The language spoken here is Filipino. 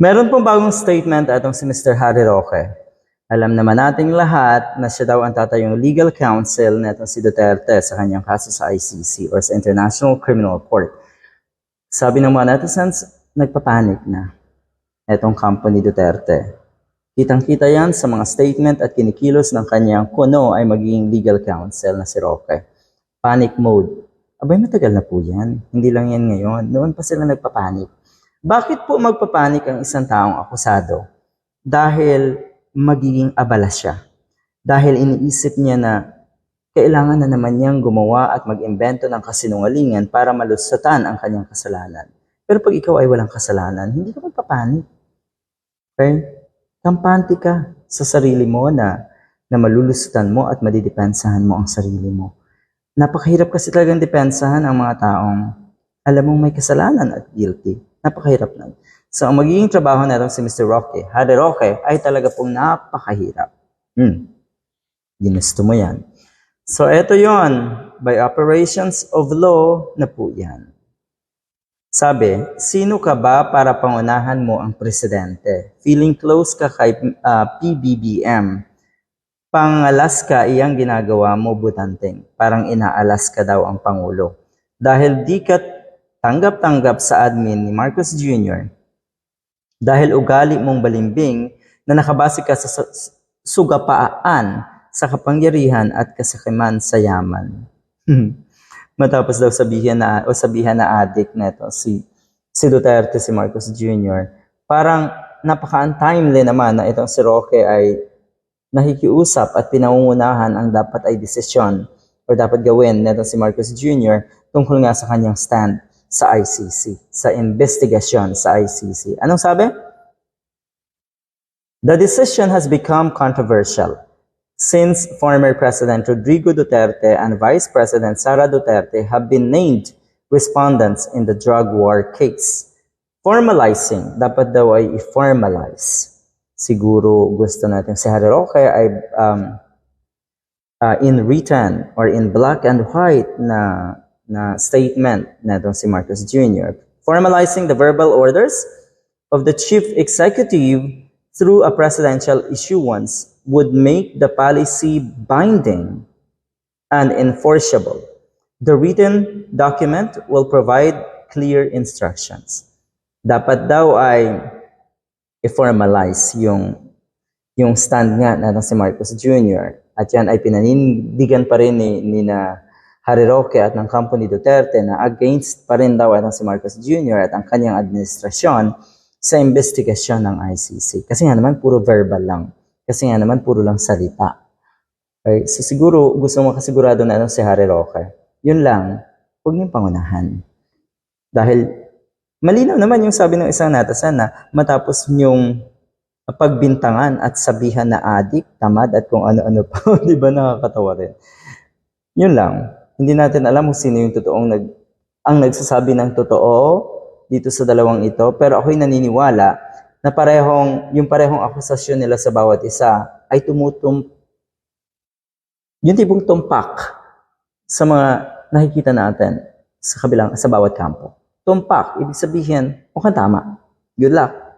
Meron pong bagong statement atong si Mr. Harry Roque. Alam naman nating lahat na siya daw ang tatayong legal counsel na si Duterte sa kanyang kaso sa ICC or sa International Criminal Court. Sabi ng mga netizens, nagpapanik na etong company Duterte. Kitang-kita yan sa mga statement at kinikilos ng kanyang kuno ay magiging legal counsel na si Roque. Panic mode. Abay, matagal na po yan. Hindi lang yan ngayon. Noon pa sila nagpapanik. Bakit po magpapanik ang isang taong akusado? Dahil magiging abala siya. Dahil iniisip niya na kailangan na naman niyang gumawa at mag-imbento ng kasinungalingan para malusutan ang kanyang kasalanan. Pero pag ikaw ay walang kasalanan, hindi ka magpapanik. Okay? Kampante ka sa sarili mo na, na malulusutan mo at madidepensahan mo ang sarili mo. Napakahirap kasi talagang depensahan ang mga taong alam mong may kasalanan at guilty. Napakahirap nun. So, ang magiging trabaho na si Mr. Roque, Harry Roque, ay talaga pong napakahirap. Hmm. Ginusto mo yan. So, eto yon By operations of law na po yan. Sabi, sino ka ba para pangunahan mo ang presidente? Feeling close ka kay ah, PBBM. Pangalas ka iyang ginagawa mo butanteng. Parang inaalas ka daw ang Pangulo. Dahil di ka tanggap-tanggap sa admin ni Marcos Jr., dahil ugali mong balimbing na nakabase ka sa sugapaan sa kapangyarihan at kasakiman sa yaman. Matapos daw sabihin na o sabihan na adik neto si si Duterte si Marcos Jr. Parang napaka-untimely naman na itong si Roque ay nakikiusap at pinangungunahan ang dapat ay desisyon o dapat gawin neto si Marcos Jr. tungkol nga sa kanyang stand sa ICC, sa investigasyon sa ICC. Anong sabi? The decision has become controversial since former President Rodrigo Duterte and Vice President Sara Duterte have been named respondents in the drug war case. Formalizing, dapat daw ay i-formalize. Siguro gusto natin si Harry Roque ay um, uh, in written or in black and white na na statement na itong si Marcos Jr. Formalizing the verbal orders of the chief executive through a presidential issuance would make the policy binding and enforceable. The written document will provide clear instructions. Dapat daw ay i-formalize yung yung stand nga na si Marcos Jr. At yan ay pinanindigan pa rin ni, ni na Harry Roque at ng company Duterte na against pa rin daw itong si Marcos Jr. at ang kanyang administrasyon sa investigasyon ng ICC. Kasi nga naman puro verbal lang. Kasi nga naman puro lang salita. Okay? So siguro gusto mo kasigurado na itong si Harry Roque. Yun lang, huwag niyong pangunahan. Dahil malinaw naman yung sabi ng isang natasan na matapos niyong pagbintangan at sabihan na adik, tamad at kung ano-ano pa, di ba nakakatawa rin. Yun lang. Hindi natin alam kung sino yung totoong nag, ang nagsasabi ng totoo dito sa dalawang ito, pero ako'y naniniwala na parehong, yung parehong akusasyon nila sa bawat isa ay tumutum, yung tipong tumpak sa mga nakikita natin sa kabilang, sa bawat kampo. Tumpak, ibig sabihin, mukhang tama. Good luck.